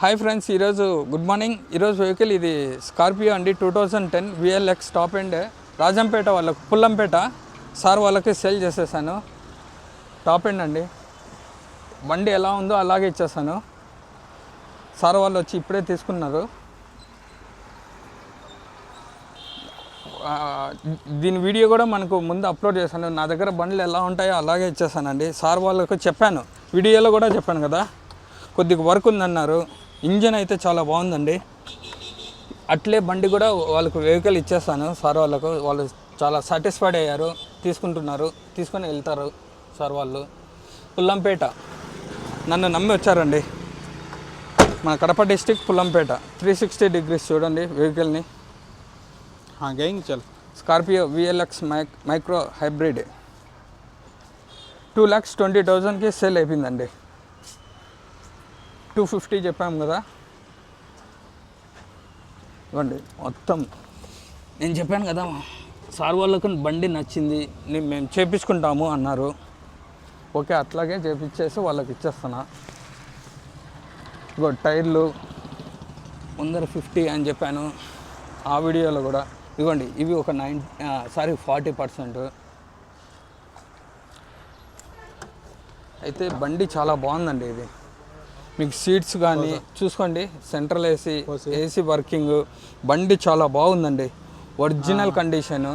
Hi friends ఈరోజు good morning ఈరోజు vehicle ఇది స్కార్పియో అండి two thousand ten VLX top end Rajampet వాళ్ళకు పుల్లంపేట సార్ వాళ్ళకి సేల్ చేసేసాను. టాప్ ఎండ్ అండి. బండి ఎలా ఉందో అలాగే ఇచ్చేసాను. సార్ వాళ్ళు వచ్చి ఇప్పుడే తీసుకున్నారు. దీని వీడియో కూడా మనకు ముందు అప్లోడ్ చేశాను. నా దగ్గర బండ్లు ఎలా ఉంటాయో అలాగే ఇచ్చేసానండి. సార్ వాళ్ళకు చెప్పాను. వీడియోలో కూడా చెప్పాను కదా. కొద్దిగా వర్క్ ఉందన్నారు. ఇంజన్ అయితే చాలా బాగుందండి. అట్లే బండి కూడా వాళ్ళకు వెహికల్ ఇచ్చేస్తాను. సార్ వాళ్ళకు వాళ్ళు చాలా సాటిస్ఫైడ్ అయ్యారు. తీసుకుంటున్నారు. తీసుకొని వెళ్తారు సార్ వాళ్ళు. పుల్లంపేట. నన్ను నమ్మి వచ్చారండి. మన Kadapa district Pullampet. Three sixty degrees చూడండి వెహికల్ని గేయింగ్ చల్. Scorpio VLX mike micro hybrid. Two lakhs twenty థౌజండ్కి సేల్ అయిపోయిందండి. టూ ఫిఫ్టీ చెప్పాము కదా. ఇవ్వండి మొత్తం. నేను చెప్పాను కదా సార్ వాళ్ళకు బండి నచ్చింది నేను మేము చేపించుకుంటాము అన్నారు. ఓకే అట్లాగే చేపించేసి వాళ్ళకి ఇచ్చేస్తున్నా. ఇగో టైర్లు ముందర ఫిఫ్టీ అని చెప్పాను. ఆ వీడియోలో కూడా ఇదిగోండి ఇవి ఒక నైన్ సారీ ఫార్టీ పర్సెంట్. అయితే బండి చాలా బాగుందండి ఇది. మీకు సీట్స్ కానీ చూసుకోండి సెంట్రల్ ఏసీ ఏసీ వర్కింగ్ బండి చాలా బాగుందండి. Original condition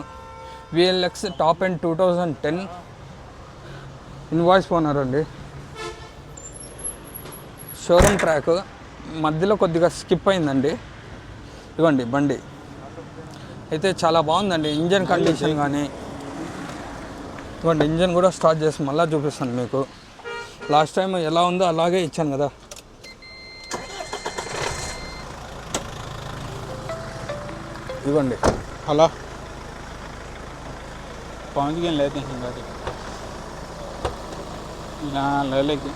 VLX top end two thousand ten invoice owner అండి. షోరూమ్ ట్రాక్ మధ్యలో కొద్దిగా స్కిప్ అయిందండి. ఇవ్వండి బండి. అయితే చాలా బాగుందండి ఇంజన్ కండిషన్ కానీ ఇవ్వండి ఇంజన్ కూడా స్టార్ట్ చేసి మళ్ళీ చూపిస్తాను మీకు. లాస్ట్ టైం ఎలా ఉందో అలాగే ఇచ్చాను కదా. ఇవ్వండి हेलो पहुंच गए लेते हैं गाड़ी यहाँ ले लेके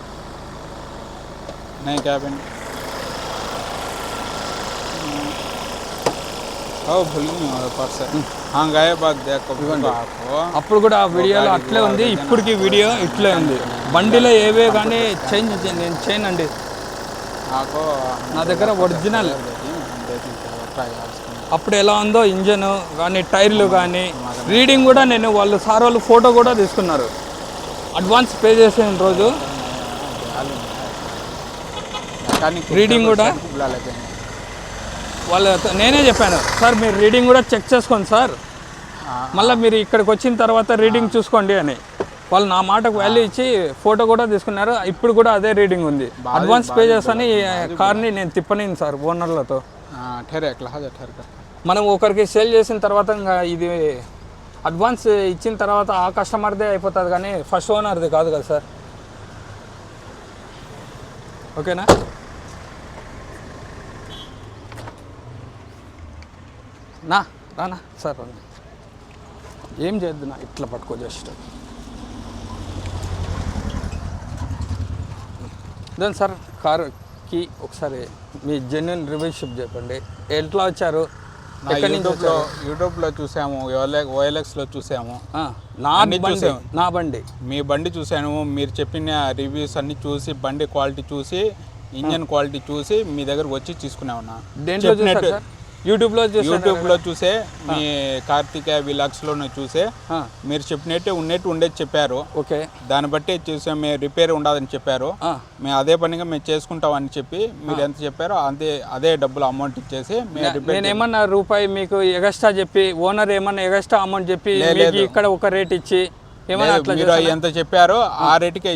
नहीं क्या पेन ओ भूल गई हमारे पर्स है हाँ गए बाद देखो आपको అప్పుడు కూడా ఆ వీడియోలో అట్లే ఉంది ఇప్పటికి వీడియో ఇట్లే ఉంది బండిలో ఏవే కానీ చేంజ్ చే- నేను చేయనండి आपको నా దగ్గర ఒరిజినల్ देखेंगे ट्राई అప్పుడు ఎలా ఉందో ఇంజన్ కానీ టైర్లు కానీ రీడింగ్ కూడా నేను వాళ్ళు సార్ వాళ్ళు ఫోటో కూడా తీసుకున్నారు. అడ్వాన్స్ పే చేసిన రోజు రీడింగ్ కూడా వాళ్ళ నేనే చెప్పాను సార్ మీరు రీడింగ్ కూడా చెక్ చేసుకోండి సార్. మళ్ళీ మీరు ఇక్కడికి వచ్చిన తర్వాత రీడింగ్ చూసుకోండి అని. వాళ్ళు నా మాటకు వాల్యూ ఇచ్చి ఫోటో కూడా తీసుకున్నారు ఇప్పుడు కూడా అదే రీడింగ్ ఉంది. అడ్వాన్స్ పే చేస్తాను కార్ని నేను తిప్పలేను సార్ ఓనర్లతో. हाँ ठहरे एक लहाजा ठहर कर మనం ఒకరికి సేల్ చేసిన తర్వాత ఇంకా ఇది అడ్వాన్స్ ఇచ్చిన తర్వాత ఆ కస్టమర్దే అయిపోతుంది కానీ ఫస్ట్ ఓనర్ది కాదు కదా సార్ ఓకేనా నా రానా సార్ రానా ఏం చేయొద్దు నా ఇట్లా పట్టుకో జస్ట్ దాని సార్ కార్కి ఒకసారి మీ జెన్యున్ రివ్యూషిప్ చెప్పండి. ఎట్లా వచ్చారు? యూట్యూబ్లో యూట్యూబ్లో చూసాము ఓఎల్ఎక్స్లో చూసాము. నా బండి. నా బండి. మీ బండి చూశాను మీరు చెప్పిన రివ్యూస్ అన్ని చూసి బండి క్వాలిటీ చూసి ఇంజన్ క్వాలిటీ చూసి మీ దగ్గరకు వచ్చి తీసుకునే యూట్యూబ్లో యూట్యూబ్లో చూసే మీ కార్తిక విలాక్స్లోనే చూసే మీరు చెప్పినట్టే ఉన్నట్టు ఉండేది చెప్పారు. ఓకే. దాన్ని బట్టి చూసాం మేము రిపేర్ ఉండదని చెప్పారు. మేము అదే పనిగా మేము చేసుకుంటాం అని చెప్పి మీరు ఎంత చెప్పారో అంతే అదే డబ్బులు అమౌంట్ ఇచ్చేసి నేను ఏమన్నా రూపాయి మీకు ఎగస్ట్రా చెప్పి ఓనర్ ఏమన్నా ఎగస్ట్రా అమౌంట్ చెప్పి ఇక్కడ ఒక రేట్ ఇచ్చి మీరు ఎంత చెప్పారో ఆ రేటుకే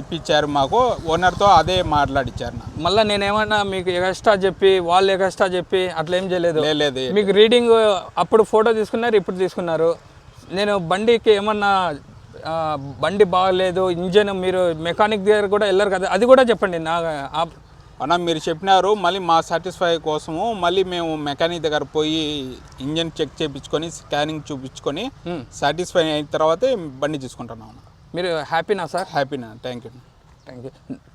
ఇప్పించారు మాకు. ఓనర్తో అదే మాట్లాడిచ్చారు మళ్ళీ నేను ఏమన్నా మీకు ఎగస్ట్రా చెప్పి వాళ్ళు ఎగస్ట్రా చెప్పి అట్లా ఏం చేయలేదు? లేదు మీకు రీడింగ్ అప్పుడు ఫోటో తీసుకున్నారు ఇప్పుడు తీసుకున్నారు. నేను బండికి ఏమన్నా బండి బాగలేదు ఇంజన్ మీరు మెకానిక్ దగ్గర కూడా వెళ్ళరు కదా అది కూడా చెప్పండి. నా అన్న మీరు చెప్పినారు మళ్ళీ మా సాటిస్ఫై కోసము మళ్ళీ మేము మెకానిక్ దగ్గర పోయి ఇంజన్ చెక్ చేయించుకొని స్కానింగ్ చూపించుకొని Hmm. సాటిస్ఫై అయిన తర్వాతే బండి తీసుకుంటున్నాం అన్న. మీరు హ్యాపీనా sir? హ్యాపీనా? Thank you thank you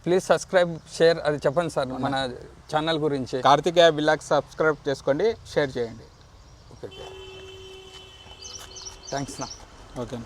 please subscribe share అది చెప్పండి సార్ మన ఛానల్ గురించి. కార్తికేయ విలాక్ సబ్స్క్రైబ్ చేసుకోండి షేర్ చేయండి. ఓకే థ్యాంక్స్ నా. ఓకే